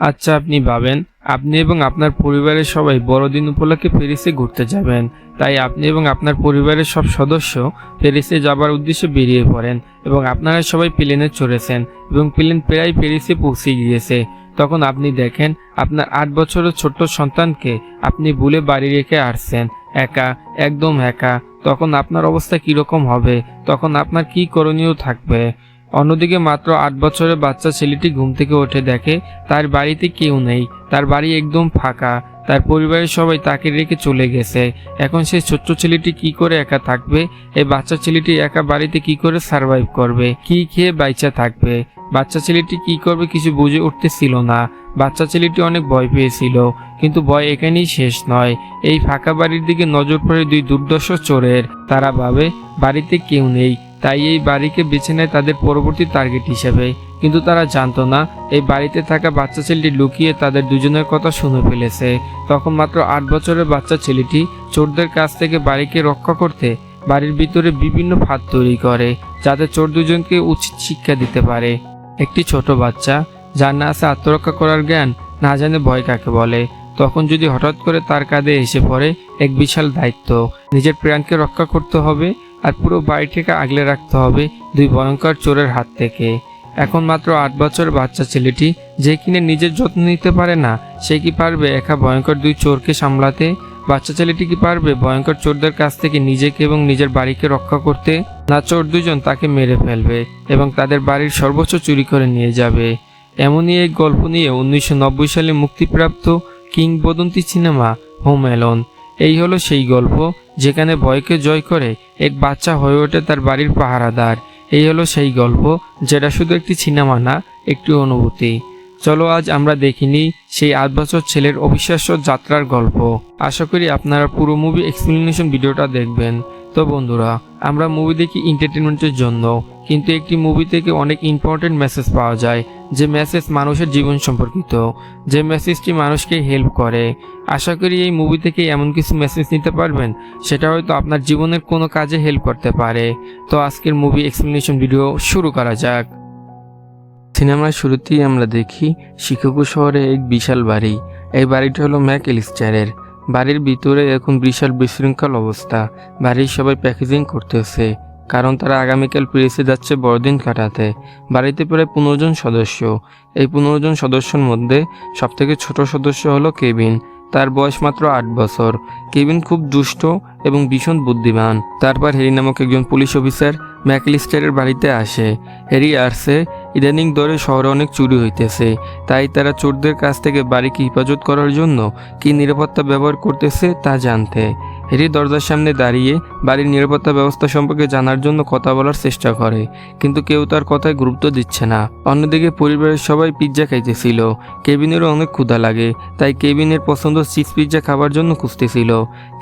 আচ্ছা আপনি ভাবেন, আপনি এবং আপনার পরিবারের সবাই বড়দিন উপলক্ষে প্যারিসে ঘুরতে যাবেন। তাই আপনি এবং আপনার পরিবারের সব সদস্য প্যারিসে যাবার উদ্দেশ্যে বেরিয়ে পড়েন এবং আপনারা সবাই প্লেনে চড়েছেন এবং প্লেন প্রায় প্যারিসে পৌঁছে গিয়েছে। তখন আপনি দেখেন, আপনার আট বছরের ছোট্ট সন্তানকে আপনি ভুলে বাড়ি রেখে আসছেন। একা, একদম একা। তখন আপনার অবস্থা কীরকম হবে? তখন আপনার কি করণীয় থাকবে? অন্যদিকে মাত্র আট বছরের বাচ্চা ছেলেটি ঘুম থেকে উঠে দেখে, তার বাড়িতে কেউ নেই, তার বাড়ি একদম ফাঁকা, তার পরিবারের সবাই তাকে রেখে চলে গেছে, এখন সেই ছোট্ট ছেলেটি কি করে একা থাকবে, এই বাচ্চা ছেলেটি একা বাড়িতে কি করে সার্ভাইভ করবে, কি খেয়ে বাইচা থাকবে, বাচ্চা ছেলেটি কি করবে কিছু বুঝে উঠতেছিল না, বাচ্চা ছেলেটি অনেক ভয় পেয়েছিল, কিন্তু ভয় এখানেই শেষ নয়, এই ফাঁকা বাড়ির দিকে নজর পড়ে দুই দুর্দর্শ চোরের, তারা ভাবে, বাড়িতে কেউ নেই তাই এই বাড়িকে বেছে নেয় তাদের পরবর্তী টার্গেট হিসেবে। কিন্তু তারা জানতো না, এই বাড়িতে থাকা বাচ্চা ছেলেটি লুকিয়ে তাদের দুজনের কথা শুনে ফেলেছে। তখন মাত্র আট বছরের বাচ্চা ছেলেটি চোরদের কাছ থেকে বাড়িকে রক্ষা করতে বাড়ির ভিতরে বিভিন্ন ফাঁদ তৈরি করে, যাতে চোর দুজনকে উচিত শিক্ষা দিতে পারে। একটি ছোট বাচ্চা, যার না আছে আত্মরক্ষা করার জ্ঞান, না জানে ভয় কাকে বলে। তখন যদি হঠাৎ করে তার কাঁধে এসে পড়ে, এক বিশাল দায়িত্ব। নিজের প্রাণকে রক্ষা করতে হবে আর পুরো বাড়িটিকে আগলে রাখতে হবে দুই ভয়ঙ্কর চোরের হাত থেকে। এখন মাত্র আট বছর বাচ্চা ছেলেটি, যে কিনে নিজের যত্ন নিতে পারে না, সে কি পারবে একা ভয়ঙ্কর দুই চোরকে সামলাতে? বাচ্চা ছেলেটি কি পারবে ভয়ঙ্কর চোরদের কাছ থেকে নিজেকে এবং নিজের বাড়িকে রক্ষা করতে? না চোর দুজন তাকে মেরে ফেলবে এবং তাদের বাড়ির সর্বোচ্চ চুরি করে নিয়ে যাবে। এমনই এক গল্প নিয়ে উনিশশো নব্বই সালে মুক্তিপ্রাপ্ত কিংবদন্তি সিনেমা হোম অ্যালোন এই হলো সেই গল্প, যেখানে ভয়কে জয় করে এক বাচ্চা হয়ে ওঠে তার বাড়ির পাহারাদার। এই হলো সেই গল্প, যেটা শুধু একটি সিনেমা না, একটি অনুভূতি। চলো আজ আমরা দেখিনি সেই আট বছর ছেলের অবিশ্বাস্য যাত্রার গল্প। আশা করি আপনারা পুরো মুভি এক্সপ্লেনেশন ভিডিওটা দেখবেন। তো বন্ধুরা, আমরা মুভি দেখি এন্টারটেনমেন্টের জন্য, কিন্তু একটি মুভি থেকে অনেক ইম্পর্টেন্ট মেসেজ পাওয়া যায়। যে মেসেজ মানুষের জীবন সম্পর্কিত, যে মেসেজটি মানুষকে হেল্প করে। আশা করি এই মুভি থেকে এমন কিছু মেসেজ নিতে পারবেন, সেটা হয়তো আপনার জীবনের কোনো কাজে হেল্প করতে পারে। তো আজকের মুভি এক্সপ্লেনেশন ভিডিও শুরু করা যাক। সিনেমার শুরুতেই আমরা দেখি শিকাগো শহরে এক বিশাল বাড়ি। এই বাড়িটি হলো ম্যাক এলিস্টারের। বাড়ির ভিতরে এখন বিশাল বিশৃঙ্খল অবস্থা। বাড়ির সবাই প্যাকেজিং করতেছে। কারণ তারা আগামীকাল প্রেসে যাচ্ছে বড়দিন কাটাতে। বাড়িতে প্রায় পনেরো জন সদস্য। এই পনেরো জন সদস্যের মধ্যে সবথেকে ছোট সদস্য হলো কেবিন। তার বয়স মাত্র আট বছর। কেবিন খুব দুষ্ট এবং ভীষণ বুদ্ধিমান। তারপর হেরি নামক একজন পুলিশ অফিসার ম্যাকলিস্টারের বাড়িতে আসে। হেরি আর্সে ইদানিং দরে শহরে অনেক চুরি হইতেছে। তাই তারা চোরদের কাছ থেকে বাড়িকে হেফাজত করার জন্য কি নিরাপত্তা ব্যবহার করতেছে তা জানতে। হেরি দরজার সামনে দাঁড়িয়ে বাড়ির নিরাপত্তা ব্যবস্থা সম্পর্কে জানার জন্য কথা বলার চেষ্টা করে, কিন্তু কেউ তার কথায় গুরুত্ব দিচ্ছে না। অন্যদিকে পরিবারের সবাই পিৎজা খাইতেছিল। কেবিনেরও অনেক ক্ষুধা লাগে, তাই কেবিনের পছন্দ চিজ পিৎজা খাবার জন্য খুঁজতেছিল।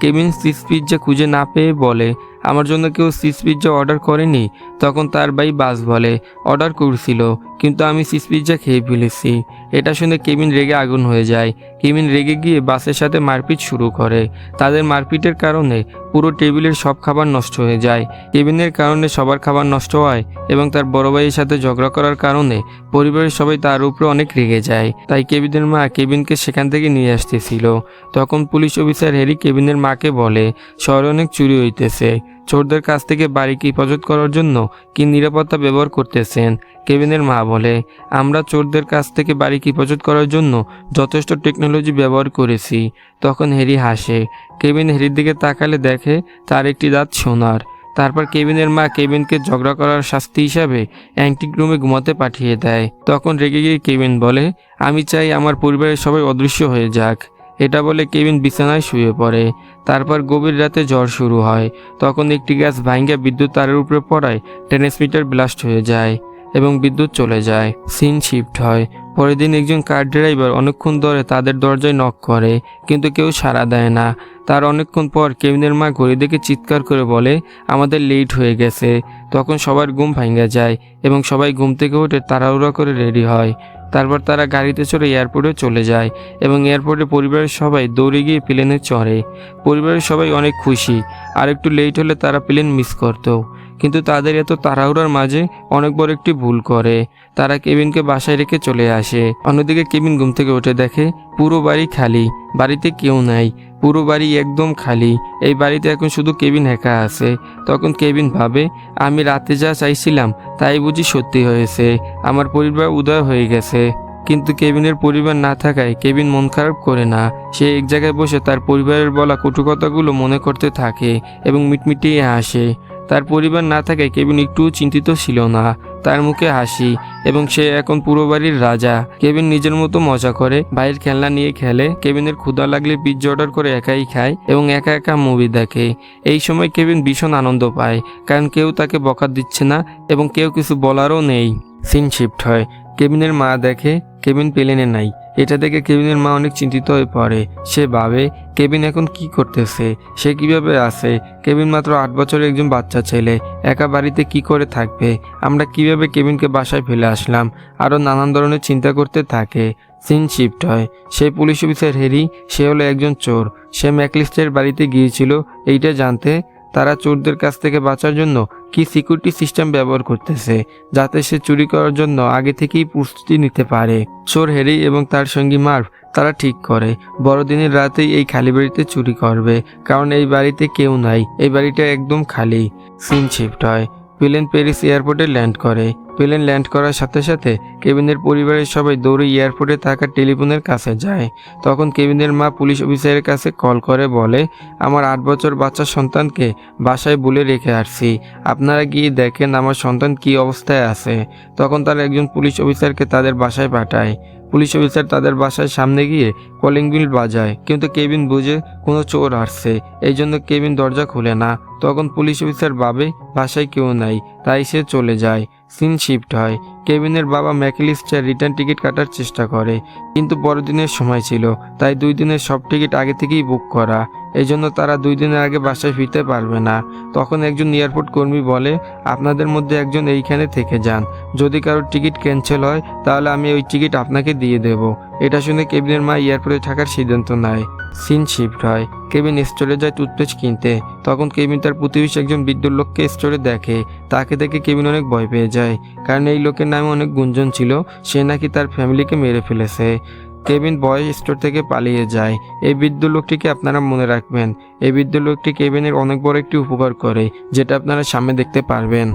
কেবিন চিজ পিৎজা খুঁজে না পেয়ে বলে, আমার জন্য কেউ চিজ পিৎজা অর্ডার করেনি? তখন তার ভাই বাস বলে, অর্ডার করছিল, কিন্তু আমি চিজ পিৎজা খেয়ে ফেলেছি। এটা শুনে কেবিন রেগে আগুন হয়ে যায়। কেবিন রেগে গিয়ে বাসের সাথে মারপিট শুরু করে। তাদের মারপিটের কারণে পুরো টেবিলের সব খাবার নষ্ট হয়ে যায়। কেবিনের কারণে সবার খাবার নষ্ট হয় এবং তার বড় ভাইয়ের সাথে ঝগড়া করার কারণে পরিবারের সবাই তার উপরে অনেক রেগে যায়। তাই কেবিনের মা কেবিনকে সেখান থেকে নিয়ে আসতেছিল। তখন পুলিশ অফিসার হেরি কেবিনের মাকে বলে, শহরে অনেক চুরি হইতেছে। চোরদের কাছ থেকে বাড়িকে হেফাজত করার জন্য কি নিরাপত্তা ব্যবহার করতেছেন? কেবিনের মা বলে, আমরা চোরদের কাছ থেকে বাড়িকে হেফাজত করার জন্য যথেষ্ট টেকনোলজি ব্যবহার করেছি। তখন হেরি হাসে। কেবিন হেরির দিকে তাকালে দেখে তার একটি দাঁত সোনার। তারপর কেবিনের মা কেবিনকে ঝগড়া করার শাস্তি হিসাবে অ্যান্টিক রুমে ঘুমাতে পাঠিয়ে দেয়। তখন রেগে গিয়ে কেবিন বলে, আমি চাই আমার পরিবারের সবাই অদৃশ্য হয়ে যাক। এটা বলে কেবিন বিছানায় শুয়ে পড়ে। তারপর গভীর রাতে জ্বর শুরু হয়। তখন একটি গ্যাস ভাঙ্গা বিদ্যুৎ তারের উপরে পড়ায় ট্রান্সমিটার ব্লাস্ট হয়ে যায় এবং বিদ্যুৎ চলে যায়। সিন শিফট হয়। পরের দিন একজন কার ড্রাইভার অনেকক্ষণ ধরে তাদের দরজায় নক করে, কিন্তু কেউ সাড়া দেয় না। তার অনেকক্ষণ পর কেবিনের মা ঘড়ি দেখে চিৎকার করে বলে, আমাদের লেট হয়ে গেছে। তখন সবার ঘুম ভাঙ্গা যায় এবং সবাই ঘুম থেকে উঠে তাড়াহুড়া করে রেডি হয়। তারপর তারা গাড়িতে চড়ে এয়ারপোর্টে চলে যায় এবং এয়ারপোর্টে পরিবারের সবাই দৌড়ে গিয়ে প্লেনে চড়ে। পরিবারের সবাই অনেক খুশি। আর একটু লেট হলে তারা প্লেন মিস করতো। কিন্তু তাদের এত তাড়াহুড়ার মাঝে অনেক বড় একটি ভুল করে। তারা কেবিনকে বাসায় রেখে চলে আসে। অন্যদিকে কেবিন ঘুম থেকে উঠে দেখে পুরো বাড়ি খালি। বাড়িতে কেউ নাই। পুরো বাড়ি একদম খালি। এই বাড়িতে এখন শুধু কেবিন একা আছে। তখন কেবিন ভাবে, আমি রাতে যা চাইছিলাম তাই বুঝি সত্যি হয়েছে। আমার পরিবার উদয় হয়ে গেছে। কিন্তু কেবিনের পরিবার না থাকায় কেবিন মন খারাপ করে না। সে এক জায়গায় বসে তার পরিবারের বলা কটু কথাগুলো মনে করতে থাকে এবং মিটমিটিয়ে হাসে। তার পরিবার না থাকায় কেবিন একটুও চিন্তিত ছিল না। তার মুখে হাসি এবং সে এখন পুরো বাড়ির রাজা। কেবিন নিজের মতো মজা করে, বাইরের খেলনা নিয়ে খেলে, কেবিনের ক্ষুধা লাগলে পিৎজা অর্ডার করে একাই খায় এবং একা একা মুভি দেখে। এই সময় কেবিন ভীষণ আনন্দ পায়, কারণ কেউ তাকে বকা দিচ্ছে না এবং কেউ কিছু বলারও নেই। সিন শিফট হয়। কেবিনের মা দেখে কেবিন প্লেনে নাই। এটা দেখে কেবিনের মা অনেক চিন্তিত হয়ে পড়ে। সে ভাবে, কেবিন এখন কি করতেছে? সে কীভাবে আছে? কেবিন মাত্র আট বছরের একজন বাচ্চা ছেলে। একা বাড়িতে কি করে থাকবে? আমরা কীভাবে কেবিনকে বাসায় ফেলে আসলাম? আরও নানান ধরনের চিন্তা করতে থাকে। সিন শিফট হয়। সেই পুলিশ অফিসার হেরি, সে হলো একজন চোর। সে ম্যাকলিস্টের বাড়িতে গিয়েছিল। এইটা জানতে তারা চোরদের কাছ থেকে বাঁচার জন্য কি সিকিউরিটি সিস্টেম ব্যবহার করতেছে, যাতে সে চুরি করার জন্য আগে থেকেই প্রস্তুতি নিতে পারে। চোর হেরি এবং তার সঙ্গী মার্ভ, তারা ঠিক করে। বড়দিনের রাতেই এই খালি বাড়িতে চুরি করবে, কারণ এই বাড়িতে কেউ নাই। এই বাড়িটা একদম খালি। সিন শিফট হয়। প্লেন প্যারিস এয়ারপোর্টে ল্যান্ড করে। প্লেন ল্যান্ড করার সাথে সাথে কেবিনের পরিবারের সবাই দৌড়ে এয়ারপোর্টে থাকা টেলিফোনের কাছে যায়। তখন কেবিনের মা পুলিশ অফিসারের কাছে কল করে, বলে, আমার আট বছর বাচ্চা সন্তানকে বাসায় বলে রেখে আসছি। আপনারা গিয়ে দেখেন আমার সন্তান কি অবস্থায় আছে। তখন তারা একজন পুলিশ অফিসারকে তাদের বাসায় পাঠায়। পুলিশ অফিসার তাদের বাসার সামনে গিয়ে কলিং বিল বাজায়, কিন্তু কেবিন বুঝে কোনো চোর আসছে। এই জন্য কেবিন দরজা খুলে না। তখন পুলিশ অফিসার বাবে বাসায় কেউ নাই। তাই সে চলে যায়। সিন শিফট হয়। কেবিনের বাবা ম্যাকলিস্টার রিটার্ন টিকিট কাটার চেষ্টা করে, কিন্তু বড়দিনের সময় ছিল। তাই দুই দিনের সব টিকিট আগে থেকেই বুক করা। এই জন্য তারা দুই দিনের আগে বাসায় ফিরতে পারবে না। তখন একজন এয়ারপোর্ট কর্মী বলে, আপনাদের মধ্যে একজন এইখানে থেকে যান। যদি কারোর টিকিট ক্যান্সেল হয়, তাহলে আমি ওই টিকিট আপনাকে দিয়ে দেব এটা শুনে কেবিনের মা এয়ারপোর্টে থাকার সিদ্ধান্ত নেয়। সিন শিফট হয়। কেবিন স্টোরে যায় টুথপেস্ট কিনতে। তখন কেবিন তার প্রতিবেশী একজন বৃদ্ধ লোককে স্টোরে দেখে। তাকে দেখে কেবিন অনেক ভয় পেয়ে যায়। কারণ এই লোকের নামে অনেক গুঞ্জন ছিল। সে নাকি তার ফ্যামিলিকে মেরে ফেলেছে। কেবিন বয় স্টোর থেকে পালিয়ে যায়। এই বৃদ্ধ লোকটিকে আপনারা মনে রাখবেন। এই বৃদ্ধ লোকটি কেবিনের অনেক বড় একটি উপকার করে, যেটা আপনারা সামনে দেখতে পারবেন।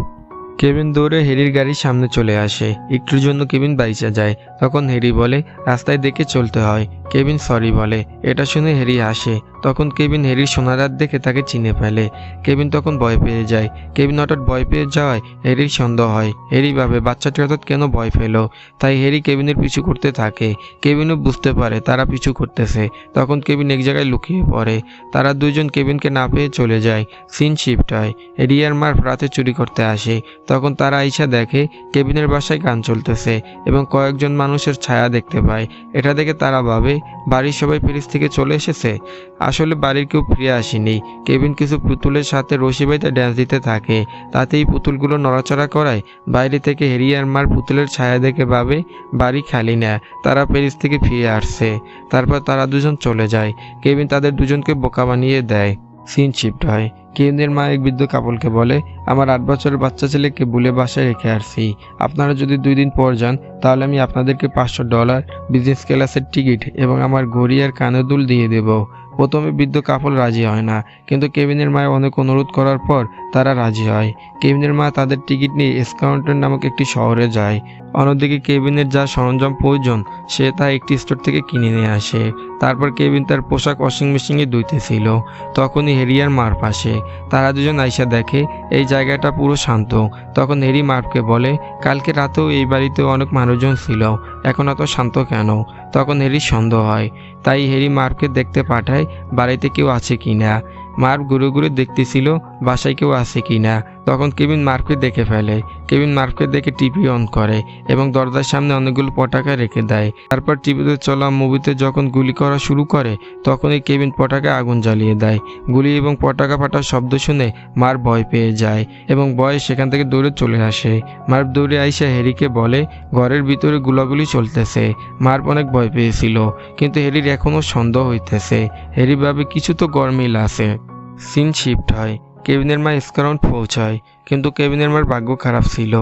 কেবিন দৌড়ে হেরির গাড়ির সামনে চলে আসে। একটুর জন্য কেবিন বাইচা যায়। তখন হেরি বলে, রাস্তায় দেখে চলতে হয়। কেবিন সরি বলে। এটা শুনে হেরি আসে তখন কেবিন হেরির সোনারাত দেখে তাকে চিনে ফেলে। কেবিন তখন ভয় পেয়ে যায়। কেবিন হঠাৎ ভয় পেয়ে যাওয়ায় হেরির সন্দেহ হয়। হেরি ভাবে, বাচ্চাটি হঠাৎ কেন ভয় পেল? তাই হেরি কেবিনের পিছু করতে থাকে। কেবিনও বুঝতে পারে, তারা পিছু করতেছে তখন কেবিন এক জায়গায় লুকিয়ে পড়ে। তারা দুজন কেবিনকে না পেয়ে চলে যায়। সিন শিফট হয়। রিয়ার মার্ফ রাতে চুরি করতে আসে। তখন তারা আইসা দেখে কেবিনের বাসায় গান চলতেছে এবং কয়েকজন মানুষের ছায়া দেখতে পায়। এটা দেখে তারা ভাবে, বাড়ির সবাই প্যারিস থেকে চলে এসেছে? আসলে বাড়ির কেউ ফিরে আসেনি। কেবিন কিছু পুতুলের সাথে রশি বাইতে ড্যান্স দিতে থাকে। তাতেই পুতুলগুলো নড়াচড়া করায়। বাইরে থেকে হেরিয়ার মার পুতুলের ছায়া দেখে ভাবে, বাড়ি খালি না, তারা প্যারিস থেকে ফিরে আসছে। তারপর তারা দুজন চলে যায়। কেবিন তাদের দুজনকে বোকা বানিয়ে দেয়। সিন শিফট হয়। কেবিনের মা এক বৃদ্ধ কাপলকে বলে, আমার আট বছরের বাচ্চা ছেলেকে বুলে বাসায় রেখে আসছি। আপনারা যদি দুই দিন পর যান, তাহলে আমি আপনাদেরকে পাঁচশো ডলার বিজনেস ক্লাসের টিকিট এবং আমার ঘড়ি আর কানের দুল দিয়ে দেব। প্রথমে বৃদ্ধ কাপল রাজি হয় না, কিন্তু কেবিনের মায়ের অনেক অনুরোধ করার পর তারা রাজি হয়। কেবিনের মা তাদের টিকিট নিয়ে এসকাউন্টার নামক একটি শহরে যায়। অন্যদিকে কেবিনের যা সরঞ্জাম প্রয়োজন, সে তা একটি স্টোর থেকে কিনে নিয়ে আসে। তারপর কেবিন তার পোশাক ওয়াশিং মেশিনে ধুইতেছিল তখনই হেরিয়ার মার পাশে তারা দুজন আইসা দেখে, এই জায়গাটা পুরো শান্ত। তখন হেরি মার্ফকে বলে, কালকে রাতেও এই বাড়িতে অনেক মানুষজন ছিল, এখন এত শান্ত কেন? তখন হেরি সন্দেহ হয়। তাই হেরি মার্ফকে দেখতে পাঠায়, বাড়িতে কেউ আছে কি না মার্ফ ঘুরে ঘুরে দেখতেছিল বাসায় কেউ আছে কি না? তখন কেবিন মার্ফকে দেখে ফেলে। কেবিন মার্ফকে দেখে টিভি অন করে এবং দরজার সামনে অনেকগুলো পটাকা রেখে দেয়। তারপর টিভিতে চলা মুভিতে যখন গুলি করা শুরু করে তখনই কেবিন পটাকা আগুন জ্বালিয়ে দেয়। গুলি এবং পটাকা ফাটার শব্দ শুনে মার ভয় পেয়ে যায় এবং ভয়ে সেখান থেকে দৌড়ে চলে আসে। মার্প দৌড়ে আইসা হেরিকে বলে, ঘরের ভিতরে গুলাগুলি চলতেছে। মার্প অনেক ভয় পেয়েছিল, কিন্তু হেরির এখনও সন্দেহ হইতেছে। হেরি ভাবে, কিছু তো গরমিল আছে। সিন শিফট হয়। কেবিনের মা স্কারাউন্ড পৌঁছায়, কিন্তু কেবিনের মার ভাগ্য খারাপ ছিল।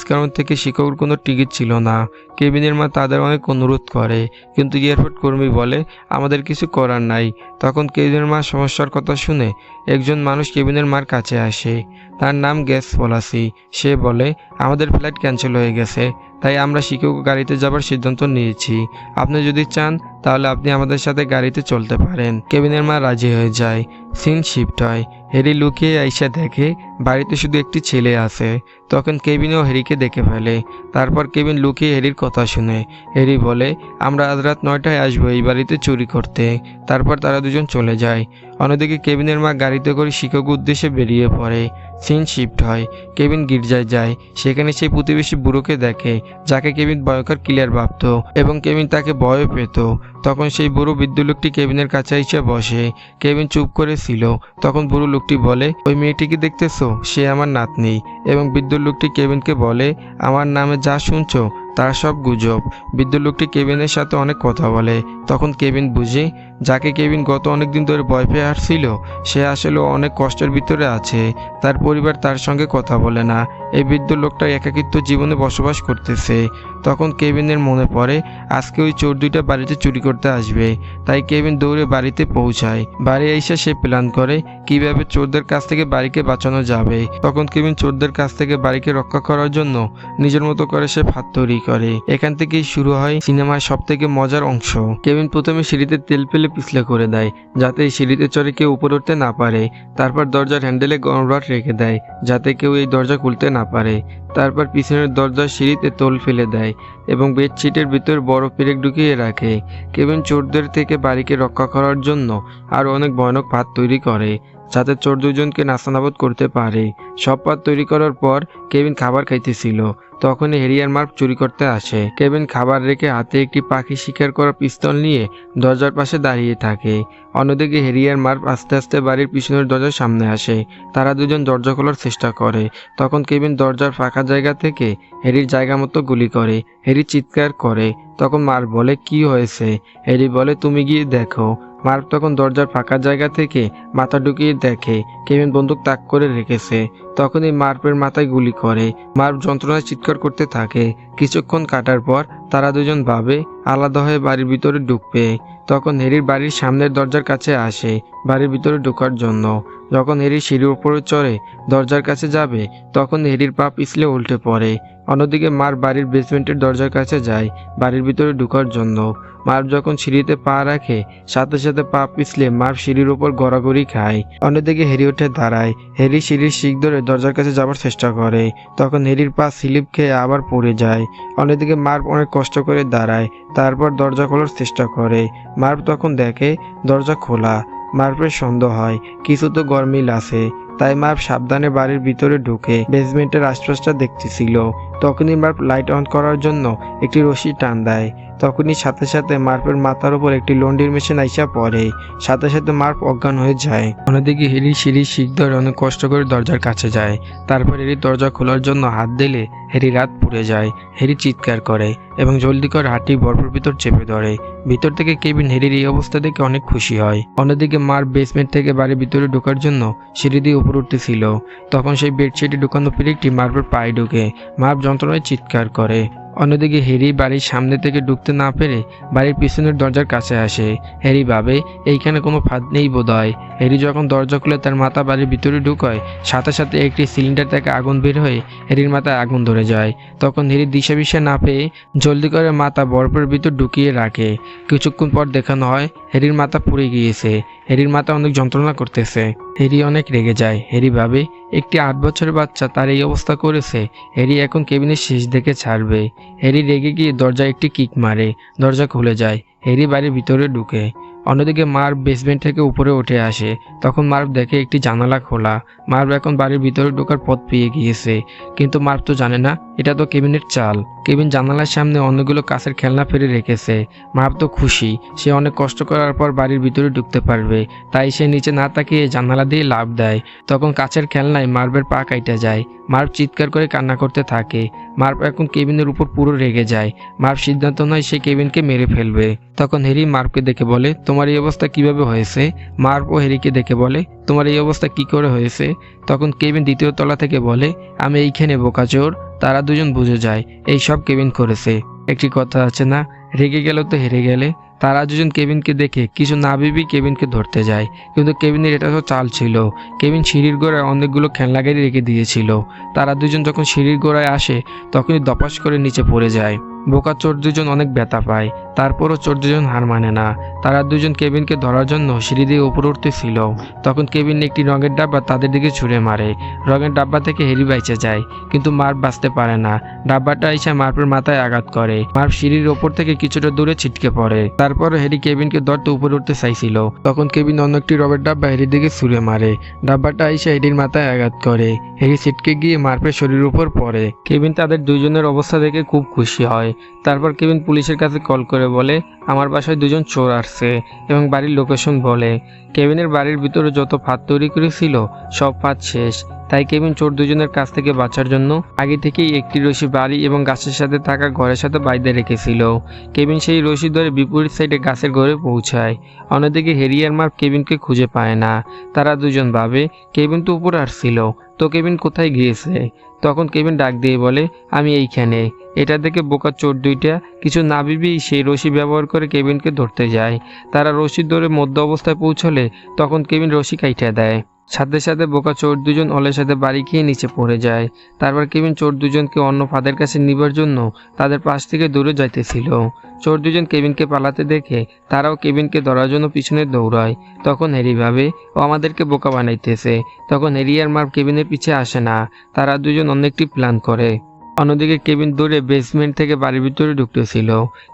স্কারাউন্ড থেকে শিক্ষকের কোনো টিকিট ছিল না। কেবিনের মা তাদের অনেক অনুরোধ করে, কিন্তু এয়ারপোর্ট কর্মী বলে, আমাদের কিছু করার নাই। তখন কেবিনের মা সমস্যার কথা শুনে একজন মানুষ কেবিনের মার কাছে আসে। তার নাম গ্যাস পলাসি সে বলে, আমাদের ফ্লাইট ক্যান্সেল হয়ে গেছে। তাই আমরা শিক্ষক গাড়িতে যাবার সিদ্ধান্ত নিয়েছি। আপনি যদি চান, তাহলে আপনি আমাদের সাথে গাড়িতে চলতে পারেন। কেবিনের মা রাজি হয়ে যায়। সিন শিফট হয়। হেরি লুকিয়ে আইসা দেখে বাড়িতে শুধু একটি ছেলে আছে। তখন কেবিনও হ্যারিকে দেখে ফেলে। তারপর কেবিন লুকিয়ে হ্যারির কথা শুনে। হ্যারি বলে, আমরা আজ রাত নয়টায় আসব এই বাড়িতে চুরি করতে। তারপর তারা দুজন চলে যায়। অন্যদিকে কেবিনের মা গাড়িতে করে শিক্ষক উদ্দেশ্যে বেরিয়ে পড়ে। সিন শিফট হয়। কেবিন গির্জায় যায়। সেখানে সেই প্রতিবেশী বুড়োকে দেখে, যাকে কেবিন ভয়ঙ্কর ক্লিয়ার ভাবত এবং কেবিন তাকে ভয় পেত। তখন সেই বুড়ো বৃদ্ধ লোকটি কেবিনের কাছে এসে বসে। কেবিন চুপ করেছিল তখন বুড়ো লোকটি বলে, ওই মেয়েটিকে দেখতেছো? সে আমার নাতনি। এবং বৃদ্ধ লোকটি কেবিনকে বলে আমার নামে যা শুনছো তার সব গুজব। বৃদ্ধ লোকটি কেবিনের সাথে অনেক কথা বলে। তখন কেবিন বুঝে, যাকে কেবিন গত অনেক দিন ধরে ভয় পেয়ে আসছিল, সে আসলে অনেক কষ্টের ভিতরে আছে। তার পরিবার তার সঙ্গে কথা বলে না। এই বৃদ্ধ লোকটা একাকিত্ব জীবনে বসবাস করতেছে। তখন কেবিনের মনে পড়ে, আজকে ওই চোর দুইটা বাড়িতে চুরি করতে আসবে। তাই কেবিন দৌড়ে বাড়িতে পৌঁছায়। বাড়ি এসে সে প্ল্যান করে কীভাবে চোরদের কাছ থেকে বাড়িকে বাঁচানো যাবে। তখন কেবিন চোরদের কাছ থেকে বাড়িকে রক্ষা করার জন্য নিজের মতো করে সে তৈরি করে। এখান থেকেই শুরু হয় সিনেমার সব থেকে মজার অংশ। কেবিন প্রথমে সিঁড়িতে তেল ফেলে পিছলে করে দেয়, যাতে সিঁড়িতে চড়ে কেউ উপরে উঠতে না পারে। তারপর দরজার হ্যান্ডেলে গরম রড রেখে দেয়, যাতে কেউ এই দরজা খুলতে না পারে। তারপর পিছনের দরজার সিঁড়িতে তোল ফেলে দেয় এবং বেডশিটের ভিতর বড় পেরেক ঢুকিয়ে রাখে। কেবিন চোরদের থেকে বাড়িকে রক্ষা করার জন্য আরও অনেক ভয়ানক ভাত তৈরি করে, যাতে চোর দুজনকে নাস্তানাবোধ করতে পারে। সব পাত তৈরি করার পর কেবিন খাবার খাইতেছিল। তখনই হেরিয়ার মার্ক চুরি করতে আসে। কেবিন খাবার রেখে হাতে একটি পাখি শিকার করা পিস্তল নিয়ে দরজার পাশে দাঁড়িয়ে থাকে। অন্যদিকে হেরিয়ার মার্ক আস্তে আস্তে বাড়ির পিছনের দরজার সামনে আসে। তারা দুজন দরজা খোলার চেষ্টা করে। তখন কেবিন দরজার ফাঁকা জায়গা থেকে হেরির জায়গা মতো গুলি করে। হেরি চিৎকার করে। তখন মার বলে, কি হয়েছে? হেরি বলে, তুমি গিয়ে দেখো। মার্ক তখন দরজার ফাঁকা জায়গা থেকে মাথা ঢুকিয়ে দেখে কেভিন বন্দুক তাক করে রেখেছে। তখনই মার্পের মাথায় গুলি করে। মার্প যন্ত্রণায় চিৎকার করতে থাকে। কিছুক্ষণ কাটার পর তারা দুজন ভাবে আলাদা হয়ে বাড়ির ভিতরে ঢুকবে। তখন হেরির বাড়ির সামনের দরজার কাছে আসে, বাড়ির ভিতরে ঢোকার জন্য। যখন হেরি সিঁড়ির উপরে চড়ে দরজার কাছে যাবে, তখন হেরির পা পিছলে উল্টে পড়ে। অন্যদিকে মার বাড়ির বেসমেন্টের দরজার কাছে যায়, বাড়ির ভিতরে ঢোকার জন্য। মার্প যখন সিঁড়িতে পা রাখে, সাথে সাথে পা পিছলে মার্প সিঁড়ির উপর গড়াগড়ি খায়। অন্যদিকে হেরি উঠে দাঁড়ায়। হেরি সিঁড়ির শিক ধরে দরজার কাছে যাবার চেষ্টা করে। তখন হেরির পা স্লিপ খেয়ে আবার পড়ে যায়। অন্যদিকে মার্ভ অনেক কষ্ট করে দাঁড়ায়, তারপর দরজা খোলার চেষ্টা করে। মার্ভ তখন দেখে, দরজা খোলা। মার্ভের সন্দেহ হয়, কিছু তো গরমিল আছে। তাই মার্প সাবধানে বাড়ির ভিতরে ঢুকে বেসমেন্টের আশপাশটা দেখতেছিল। তখনই মার্প লাইট অন করার জন্য একটি রশি টান দেয়। তখনই সাথে সাথে মার্পের মাথার উপর একটি লন্ডির মেশিন আইসা পড়ে। সাথে সাথে মার্প অজ্ঞান হয়ে যায়। অন্যদিকে হেরি সিঁড়ি শিখ ধরে অনেক কষ্ট করে দরজার কাছে যায়। তারপর হেরি দরজা খোলার জন্য হাত দিলে হেরি রাত পুড়ে যায়। হেরি চিৎকার করে এবং জলদি করে হাঁটি বরফের ভিতর চেপে ধরে। ভিতর থেকে কেবিন হেরির এই অবস্থা দেখে অনেক খুশি হয়। অন্যদিকে মার বেসমেন্ট থেকে বাড়ির ভিতরে ঢোকার জন্য সিঁড়ি দিয়ে উঠতেছিল তখন সেই বেডশিটে ঢুকানো পিরিকটি মার্পের পায়ে ঢুকে মার্প যন্ত্রণায় চিৎকার করে। অন্যদিকে হ্যারি বাড়ির সামনে থেকে ঢুকতে না পেরে বাড়ির পিছনের দরজার কাছে আসে। হ্যারি ভাবে, এইখানে কোনো ফাঁদ নেই বোধহয়। হ্যারি যখন দরজা খুলে তার মাথা বাড়ির ভিতরে ঢুকায়, সাথে সাথে একটি সিলিন্ডার থেকে আগুন বের হয়ে হ্যারির মাথায় আগুন ধরে যায়। তখন হ্যারি দিশা বিশা না পেয়ে জলদি করে মাথা বরফের ভিতর ঢুকিয়ে রাখে। কিছুক্ষণ পর দেখানো হয়, হ্যারির মাথা পুড়ে গিয়েছে। হ্যারির মাথা অনেক যন্ত্রণা করতেছে। হ্যারি অনেক রেগে যায়। হ্যারি ভাবে, একটি আট বছরের বাচ্চা তার এই অবস্থা করেছে। হ্যারি এখন কেবিনের শেষ দেখে ছাড়বে। হ্যারি রেগে গিয়ে দরজায় একটি কিক মারে। দরজা খুলে যায়। হ্যারি বাড়ির ভিতরে ঢুকে। অন্যদিকে মার্ভ বেসমেন্ট থেকে উপরে উঠে আসে। তখন মার্ভ দেখে একটি জানালা খোলা। মার্ভ এখন বাড়ির ভিতরে ঢোকার পথ পেয়ে গিয়েছে। কিন্তু মার্ভ তো জানে না, এটা তো কেবিনের চাল। কেবিন জানালার সামনে অনেকগুলো কাছের খেলনা ফেলে রেখেছে। মার্ভ তো খুশি। সে অনেক কষ্ট করার পর বাড়ির ভিতরে ঢুকতে পারবে। তাই সে নিচে না তাকিয়ে জানালা দিয়ে লাভ দেয়। তখন কাছের খেলনায় মার্ভের পা কাইটা যায়। মার্ভ চিৎকার করে কান্না করতে থাকে। মার্ভ এখন কেবিনের উপর পুরো রেগে যায়। মার্ভ সিদ্ধান্ত নয় সে কেবিনকে মেরে ফেলবে। তখন হেরি মার্ভকে দেখে বলে, তোমার এই অবস্থা কীভাবে হয়েছে? মার্ভ ও হেরিকে দেখে বলে তোমার এই অবস্থা কি করে হয়েছে? তখন কেবিন দ্বিতীয় তলা থেকে বলে, আমি এইখানে বোকাচোর। তারা দুজন বুঝে যায়, এই সব কেবিন করেছে। একটি কথা আছে না, রেগে গেল তো হেরে গেলে। তারা দুজন কেবিনকে দেখে কিছু না ভেবেই কেবিনকে ধরতে যায়। কিন্তু কেবিনের এটা তো চাল ছিল। কেবিন সিঁড়ির গোড়ায় অনেকগুলো খেলনা গাড়ি রেখে দিয়েছিল। তারা দুজন যখন সিঁড়ির গোড়ায় আসে, তখনই দপাস করে নিচে পড়ে যায়। বোকা চোর দুজন অনেক ব্যথা পায়। তারপরও চোর দুজন হার মানে না। তারা দুজন কেবিনকে ধরার জন্য সিঁড়ি দিয়ে উপরে উঠতেছিল। তখন কেবিন একটি রঙের ডাব্বা তাদের দিকে ছুঁড়ে মারে। রঙের ডাব্বা থেকে হেরি বাইচে যায়, কিন্তু মার্প বাঁচতে পারে না। ডাব্বাটা এসে মার্পের মাথায় আঘাত করে। মার্প সিঁড়ির ওপর থেকে কিছুটা দূরে ছিটকে পড়ে। তারপর হেরি কেবিনকে ধরতে উপরে উঠতে চাইছিল। তখন কেবিন অন্য একটি রবের ডাব্বা হেরির দিকে ছুঁড়ে মারে। ডাব্বাটা এসে হেরির মাথায় আঘাত করে। হেরি ছিটকে গিয়ে মার্পের শরীরের উপর পড়ে। কেবিন তাদের দুজনের অবস্থা দেখে খুব খুশি হয়। তারপর কেবিন পুলিশের কাছে কল করে বলে, আমার বাসায় দুজন চোর আসছে এবং বাড়ির লোকেশন বলে। কেবিনের বাড়ির ভিতরে যত ফাঁদ তৈরি করেছিল, সব ফাঁদ শেষ। তাই কেবিন চোর দুজনের কাছ থেকে বাঁচার জন্য আগে থেকেই একটি রশি বাড়ি এবং গাছের সাথে থাকা ঘরের সাথে বাইদে রেখেছিল। কেবিন সেই রশি ধরে বিপরীত সাইডে গাছের ঘরে পৌঁছায়। অন্যদিকে হেরিয়ার মার্ক কেবিনকে খুঁজে পায় না। তারা দুজন ভাবে, কেবিন তো উপরে আসছিল, তো কেবিন কোথায় গিয়েছে? তখন কেবিন ডাক দিয়ে বলে, আমি এইখানে। এটা দেখে বোকা চোর দুইটা কিছু না ভেবেই সেই রশি ব্যবহার করে কেবিনকে ধরতে যায়। তারা রশি ধরে মধ্য অবস্থায় পৌঁছলে তখন কেবিন রশি কাইটা দেয়। সাথে সাথে বোকা চোর দুজন অলের সাথে বাড়ি খেয়ে নিচে পড়ে যায়। তারপর কেবিন চোর দুজনকে অন্য ফাদের কাছে নিবার জন্য তাদের পাশ থেকে দূরে যাইতেছিল। চোর দুজন কেবিনকে পালাতে দেখে তারাও কেবিনকে ধরার জন্য পিছনে দৌড়ায়। তখন হেরি ভাবে, ও আমাদেরকে বোকা বানাইতেছে। তখন হেরি আর মার কেবিনের পিছে আসে না। তারা দুজন অন্য একটি প্ল্যান করে। অন্যদিকে কেবিন দৌড়ে বেসমেন্ট থেকে বাড়ির ভিতরে ঢুকতেছিল।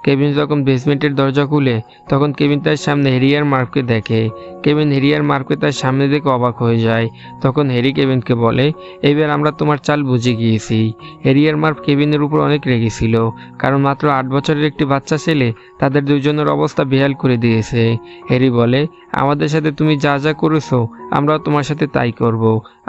কেবিন যখন বেসমেন্টের দরজা খুলে, তখন কেবিন তার সামনে হেরিয়ার মার্ককে দেখে। কেবিন হেরিয়ার মার্ককে তার সামনে দেখে অবাক হয়ে যায়। তখন হেরি কেবিনকে বলে এবার আমরা তোমার চাল বুঝে গিয়েছি। হেরিয়ার মার্ক কেবিনের উপর অনেক রেগেছিল কারণ মাত্র আট বছরের একটি বাচ্চা ছেলে তাদের দুজনের অবস্থা বেহাল করে দিয়েছে। হেরি বলে, আমাদের সাথে তুমি যা যা করেছ, আমরাও তোমার সাথে তাই করব।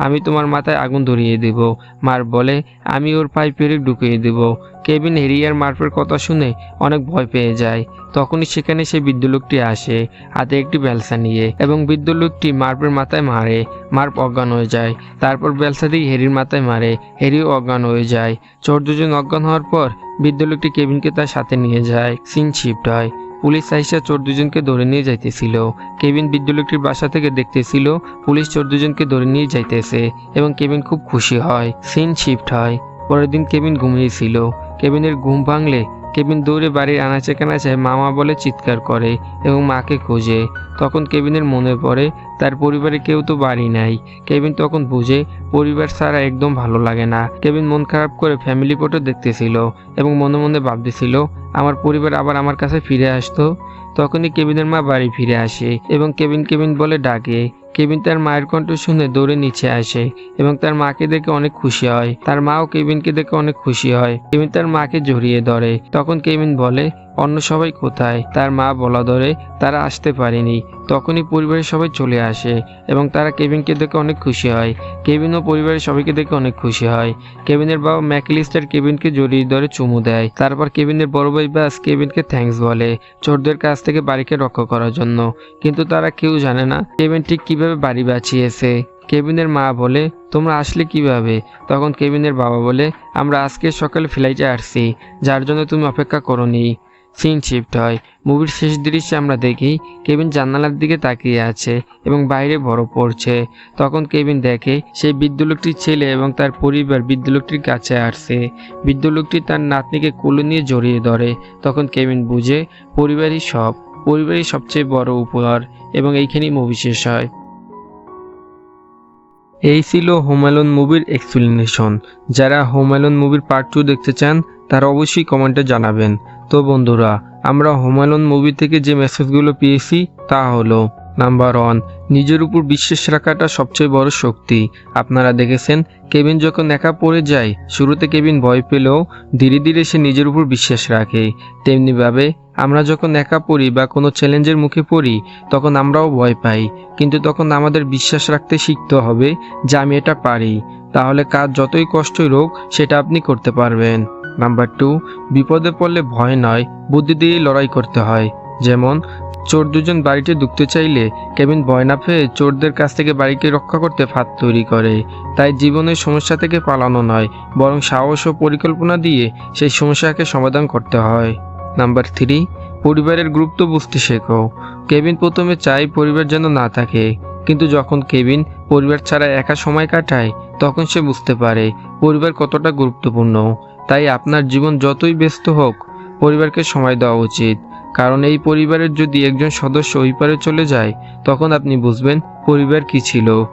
আমি তোমার মাথায় আগুন ধরিয়ে দেব। মার বলে, আমি ওর পায়ে পেরেক ঢুকিয়ে দেব। কেবিন হেরিয়ার মার্পের কথা শুনে অনেক ভয় পেয়ে যায়। তখনই সেখানে বৃদ্ধ লোকটি আসে, হাতে একটি বেলসা নিয়ে, এবং বৃদ্ধ লোকটি মার্পের মাথায় মারে। মার্প অজ্ঞান হয়ে যায়। তারপর বেলসা দিয়ে হেরির মাথায় মারে। হেরিও অজ্ঞান হয়ে যায়। চোর দুজন অজ্ঞান হওয়ার পর বৃদ্ধ লোকটি কেবিনকে তার সাথে নিয়ে যায়। সিন শিফট হয়। পুলিশ আইসা চোর দুজনকে ধরে নিয়ে যাইতেছিল। কেবিন বৃদ্ধ লোকটির বাসা থেকে দেখতেছিল পুলিশ চোর দুজনকে ধরে নিয়ে যাইতেছে এবং কেবিন খুব খুশি হয় সিন শিফট হয়। পরের দিন কেবিন ঘুমিয়েছিল। কেবিনের ঘুম ভাঙলে কেবিন দৌড়ে বাড়ির আনাচে কানাচে মামা বলে চিৎকার করে এবং মাকে খোঁজে। তখন কেবিনের মনে পড়ে, তার পরিবারে কেউ তো বাড়ি নাই। কেবিন তখন বুঝে, পরিবার ছাড়া একদম ভালো লাগে না। কেবিন মন খারাপ করে ফ্যামিলি ফটো দেখতেছিল এবং মনে মনে ভাবতেছিল আমার পরিবার আবার আমার কাছে ফিরে আসতো। তখনই কেবিনের মা বাড়ি ফিরে আসে এবং কেবিন কেবিন বলে ডাকে। কেবিন তার মায়ের কণ্ঠ শুনে দৌড়ে নিচে আসে এবং তার মাকে দেখে অনেক খুশি হয়। তার মাও কেবিনকে দেখে অনেক খুশি হয়। কেবিন তার মাকে জড়িয়ে ধরে। তখন কেবিন বলে অন্য সবাই কোথায়? তার মা বলা ধরে তারা আসতে পারেনি। তখনই পরিবারের সবাই চলে আসে এবং তারা কেবিনকে দেখে অনেক খুশি হয়। কেবিন ও পরিবারের সবাইকে দেখে অনেক খুশি হয়। কেবিনের বাবা ম্যাকলিস্টার কেবিনকে জড়িয়ে ধরে চুমু দেয়। তারপর কেবিনের বড় ভাই বাস কেবিনকে থ্যাঙ্কস বলে চোরদের কাছ থেকে বাড়িকে রক্ষা করার জন্য। কিন্তু তারা কেউ জানে না কেবিন ঠিক কীভাবে বাড়ি বাঁচিয়েছে। কেবিনের মা বলে, তোমরা আসলে কীভাবে? তখন কেবিনের বাবা বলে, আমরা আজকে সকালে ফ্লাইটে আসছি। যার জন্য তুমি অপেক্ষা করনি। সিন শিফট হয়। মুভির শেষ দৃশ্যে আমরা দেখি, কেবিন জানালার দিকে তাকিয়ে আছে এবং বাইরে বরফ পড়ছে। তখন কেবিন দেখে, সেই বৃদ্ধ লোকটির ছেলে এবং তার পরিবার বৃদ্ধ লোকটির কাছে আসছে বৃদ্ধ লোকটি তার নাতনিকে কোলে নিয়ে জড়িয়ে ধরে। তখন কেবিন বুঝে, পরিবারই সব। পরিবারই সবচেয়ে বড় উপহার এবং এইখানেই মুভি শেষ হয়। এই ছিল হোমেলন মুভির এক্সপ্লেনেশন যারা হোমেলন মুভির পার্ট টু দেখতে চান তারা অবশ্যই কমেন্টে জানাবেন। তো বন্ধুরা, আমরা হোমেলন মুভি থেকে যে মেসেজগুলো পেয়েছি, তা হলো নাম্বার ওয়ান নিজের উপর বিশ্বাস রাখাটা সবচেয়ে বড় শক্তি। আপনারা দেখেছেন, কেবিন যখন একা পড়ে যায়, শুরুতে কেবিন ভয় পেলেও ধীরে ধীরে সে নিজের উপর বিশ্বাস রাখে। তেমনিভাবে আমরা যখন একা পড়ি বা কোনো চ্যালেঞ্জের মুখে পড়ি, তখন আমরাও ভয় পাই। কিন্তু তখন আমাদের বিশ্বাস রাখতে শিখতে হবে যে আমি এটা পারি। তাহলে কাজ যতই কষ্টই হোক সেটা আপনি করতে পারবেন। নাম্বার টু বিপদে পড়লে ভয় নয়, বুদ্ধি দিয়েই লড়াই করতে হয়। যেমন, চোর দুজন বাড়িতে ঢুকতে চাইলে কেবিন ভয় না পেয়ে চোরদের কাছ থেকে বাড়িকে রক্ষা করতে ফাঁদ তৈরি করে। তাই জীবনের সমস্যা থেকে পালানো নয়, বরং সাহস ও পরিকল্পনা দিয়ে সেই সমস্যাকে সমাধান করতে হয়। নাম্বার থ্রি পরিবারের গুরুত্ব বুঝতে শেখো। কেবিন প্রথমে চাই পরিবার যেন না থাকে, কিন্তু যখন কেবিন পরিবার ছাড়া একা সময় কাটায়, তখন সে বুঝতে পারে পরিবার কতটা গুরুত্বপূর্ণ। তাই আপনার জীবন যতই ব্যস্ত হোক, পরিবারকে সময় দেওয়া উচিত। কারণ এই পরিবারের যদি একজন সদস্য ওই পারে চলে যায়, তখন আপনি বুঝবেন পরিবার কি ছিল।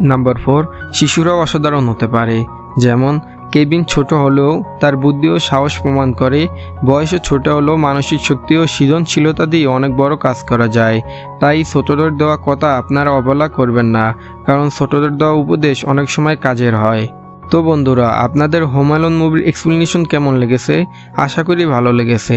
নাম্বার ফোর, শিশুরাও অসাধারণ হতে পারে। যেমন, কেবিন ছোট হলেও তার বুদ্ধি ও সাহস প্রমাণ করে বয়সে ছোট হলেও মানসিক শক্তি ও সৃজনশীলতা দিয়ে অনেক বড় কাজ করা যায়। তাই ছোটদের দেওয়া কথা আপনারা অবহেলা করবেন না, কারণ ছোটদের দেওয়া উপদেশ অনেক সময় কাজের হয়। তো বন্ধুরা, আপনাদের হোমালন মুভির এক্সপ্লেনেশন কেমন লেগেছে? আশা করি ভালো লেগেছে।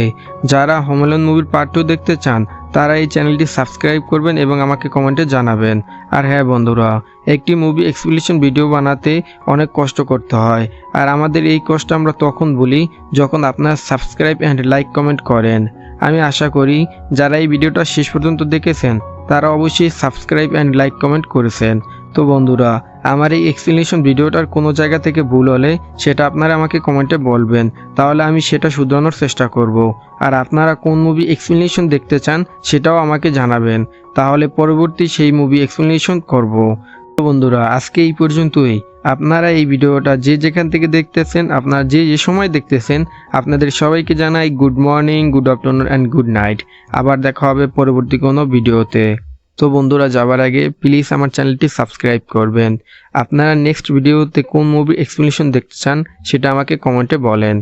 যারা হোমালন মুভির পার্ট টু দেখতে চান, তারা এই চ্যানেলটি সাবস্ক্রাইব করবেন এবং আমাকে কমেন্টে জানাবেন। আর হ্যাঁ বন্ধুরা, একটি মুভি এক্সপ্লেনেশন ভিডিও বানাতে অনেক কষ্ট করতে হয়। আর আমাদের এই কষ্ট আমরা তখন বলি যখন আপনারা সাবস্ক্রাইব অ্যান্ড লাইক কমেন্ট করেন। আমি আশা করি যারা এই ভিডিওটা শেষ পর্যন্ত দেখেছেন, তারা অবশ্যই সাবস্ক্রাইব অ্যান্ড লাইক কমেন্ট করেছেন। তো বন্ধুরা আমার এই এক্সপ্লেনেশন ভিডিওটার কোনো জায়গা থেকে ভুল হলে সেটা আপনারা আমাকে কমেন্টে বলবেন। তাহলে আমি সেটা শুধরানোর চেষ্টা করব। আর আপনারা কোন মুভি এক্সপ্লেনেশন দেখতে চান সেটাও আমাকে জানাবেন। তাহলে পরবর্তী সেই মুভি এক্সপ্লেনেশন করব। তো বন্ধুরা, আজকে এই পর্যন্তই। আপনারা এই ভিডিওটা যে যেখান থেকে দেখতেছেন, আপনারা যে যে সময় দেখতেছেন, আপনাদের সবাইকে জানাই good morning good afternoon and good night আবার দেখা হবে পরবর্তী কোনো ভিডিওতে। তো বন্ধুরা, যাবার আগে প্লিজ আমার চ্যানেলটি সাবস্ক্রাইব করবেন। আপনারা নেক্সট ভিডিওতে কোন মুভি এক্সপ্লেনেশন দেখতে চান, সেটা আমাকে কমেন্টে বলেন।